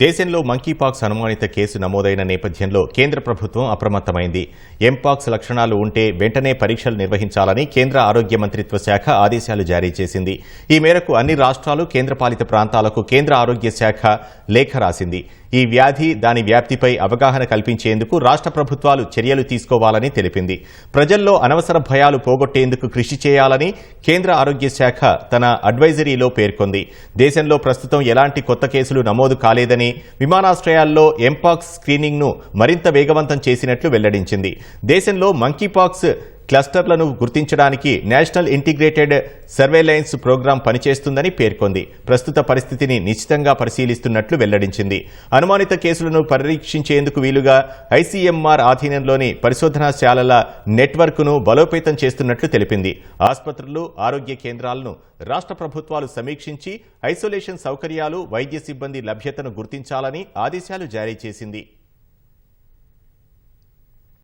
దేశంలో మంకీపాక్స్ అనుమానిత కేసు నమోదైన నేపథ్యంలో కేంద్ర ప్రభుత్వం అప్రమత్తమైంది. ఎంపాక్స్ లక్షణాలు ఉంటే వెంటనే పరీక్షలు నిర్వహించాలని కేంద్ర ఆరోగ్య మంత్రిత్వ శాఖ ఆదేశాలు జారీ చేసింది. ఈ మేరకు అన్ని రాష్ట్రాలు కేంద్రపాలిత ప్రాంతాలకు కేంద్ర ఆరోగ్య శాఖ లేఖ రాసింది. ఈ వ్యాధి దాని వ్యాప్తిపై అవగాహన కల్పించేందుకు రాష్ట్ర ప్రభుత్వాలు చర్యలు తీసుకోవాలని తెలిపింది. ప్రజల్లో అనవసర భయాలు పోగొట్టేందుకు కృషి చేయాలని కేంద్ర ఆరోగ్య శాఖ తన అడ్వైజరీలో పేర్కొంది. దేశంలో ప్రస్తుతం ఎలాంటి కొత్త కేసులు నమోదు కాలేదని విమానాశ్రయాల్లో ఎంపాక్స్ స్క్రీనింగ్ను మరింత వేగవంతం చేసినట్లు వెల్లడించింది. దేశంలో మంకీపాక్స్ క్లస్టర్లను గుర్తించడానికి నేషనల్ ఇంటిగ్రేటెడ్ సర్వేలైన్స్ ప్రోగ్రాం పనిచేస్తుందని పేర్కొంది. ప్రస్తుత పరిస్థితిని నిశ్చితంగా పరిశీలిస్తున్నట్లు వెల్లడించింది. అనుమానిత కేసులను పరీక్షించేందుకు వీలుగా ఐసీఎంఆర్ ఆధీనంలోని పరిశోధనాశాలల నెట్వర్క్ను బలోపేతం చేస్తున్నట్లు తెలిపింది. ఆసుపత్రులు ఆరోగ్య కేంద్రాలను రాష్ట్ర ప్రభుత్వాలు సమీక్షించి ఐసోలేషన్ సౌకర్యాలు వైద్య సిబ్బంది లభ్యతను గుర్తించాలని ఆదేశాలు జారీ చేసింది.